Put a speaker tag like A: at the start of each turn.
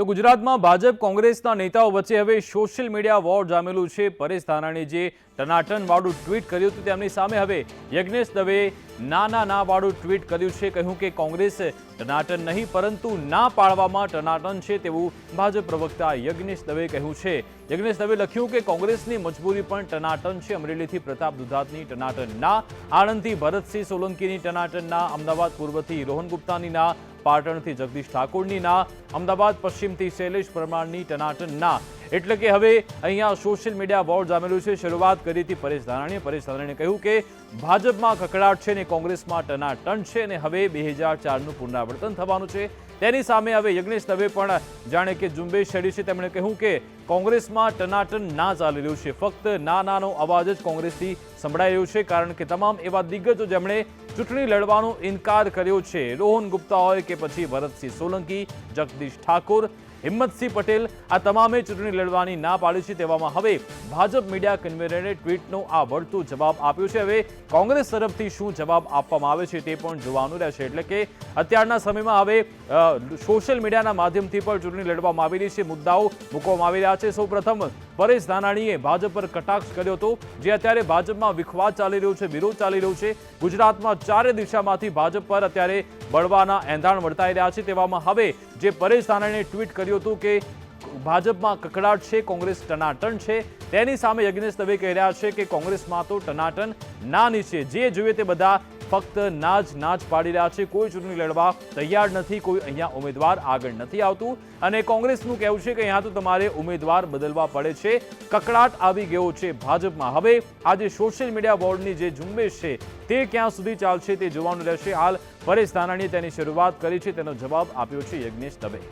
A: તો ગુજરાતમાં ભાજપ કોંગ્રેસના નેતાઓ વચ્ચે હવે સોશિયલ મીડિયા વોર જામેલું છે. પરેશ ધાનાણીએ જે ટનાટનવાળું ટ્વીટ કર્યું હતું, તેમની સામે હવે યજ્ઞેશ દવે ના ના ના વાળું ટ્વીટ કર્યું છે, કહ્યું કે કોંગ્રેસ ટનાટન નહીં, પરંતુ ના પાડવામાં ટનાટન છે તેવું ભાજપ પ્રવક્તા યજ્ઞેશ દવે કહ્યું છે. યજ્ઞેશ દવે લખ્યું કે કોંગ્રેસની મજબૂરી પણ ટનાટન છે. અમરેલીથી પ્રતાપ દુધાતની ટનાટન ના, આણંદથી ભરતસિંહ સોલંકીની ટનાટન ના, અમદાવાદ પૂર્વથી રોહન ગુપ્તાની ના પાટણથી જગદીશ ઠાકોરની ના અમદાવાદ પશ્ચિમથી શૈલેષ પરમારની ટનાટન ના એટલે કે હવે અહીંયા સોશિયલ મીડિયા વોર જામેલું છે. શરૂઆત કરી હતી પરેશ ધાનાણીએ. પરેશ ધાનાણીએ કહ્યું કે ભાજપમાં કકડાટ છે ને કોંગ્રેસમાં ટનાટન છે અને હવે બે હજાર ચારનું પુનરાવર્તન થવાનું છે. તેની સામે હવે યજ્ઞેશ દવે પણ જાણે કે ઝુંબેશ છેડી છે. તેમણે કહ્યું કે કોંગ્રેસમાં ટનાટન ના ચાલી રહ્યું છે. ફક્ત ના નાનો અવાજ જ કોંગ્રેસથી સંભળાઈ રહ્યો છે, કારણ કે તમામ એવા દિગ્ગજો જેમણે ચૂંટણી લડવાનો ઇનકાર કર્યો છે. રોહન ગુપ્તા હોય કે પછી ભરતસિંહ સોલંકી, જગદીશ ઠાકોર હિંમતસિંહ પટેલ આ તમામે ચૂંટણી લડવાની ના પાડી છે તેવામાં હવે ભાજપ મીડિયા કન્વીનરે ટ્વીટનો આ વળતો જવાબ આપ્યો છે. હવે કોંગ્રેસ તરફથી શું જવાબ આપવામાં આવે છે તે પણ જોવાનું રહેશે. એટલે કે અત્યારના સમયમાં હવે સોશિયલ મીડિયાના માધ્યમથી પણ ચૂંટણી લડવામાં આવી રહી છે. મુદ્દાઓ મૂકવામાં આવી રહ્યા છે. સૌપ્રથમ પરેશ ધાનાણીએ ભાજપ પર કટાક્ષ કર્યો હતો, જે અત્યારે ભાજપમાં વિખવાદ ચાલી રહ્યો છે, વિરોધ ચાલી રહ્યો છે. ગુજરાતમાં ચારે દિશામાંથી ભાજપ પર અત્યારે બળવાના એંધાણ વર્તાઈ રહ્યા છે. તેવામાં હવે જે પરેશ ધાનાણીએ ટ્વીટ કર્યું હતું કે ભાજપમાં કકડાટ છે, કોંગ્રેસ ટનાટન છે. તેની સામે યજ્ઞેશ દવે કહી રહ્યા છે કે કોંગ્રેસમાં તો ટનાટન નાની છે. જે જોઈએ તે બધા ફક્ત નાજ નાજ પાડી રહ્યા છે. કોઈ ચૂંટણી લડવા તૈયાર નથી, કોઈ અહીંયા ઉમેદવાર આગળ નથી આવતું. અને કોંગ્રેસનું કહેવું છે કે અહીંયા તો તમારે ઉમેદવાર બદલવા પડે છે. કકડાટ આવી ગયો છે ભાજપમાં. હવે આ જે સોશિયલ મીડિયા બોર્ડની જે ઝુંબેશ છે, તે ક્યાં સુધી ચાલશે તે જોવાનું રહેશે. હાલ પરેશ ધાનાણીએ તેની શરૂઆત કરી છે. તેનો જવાબ આપ્યો છે યજ્ઞેશ દવે.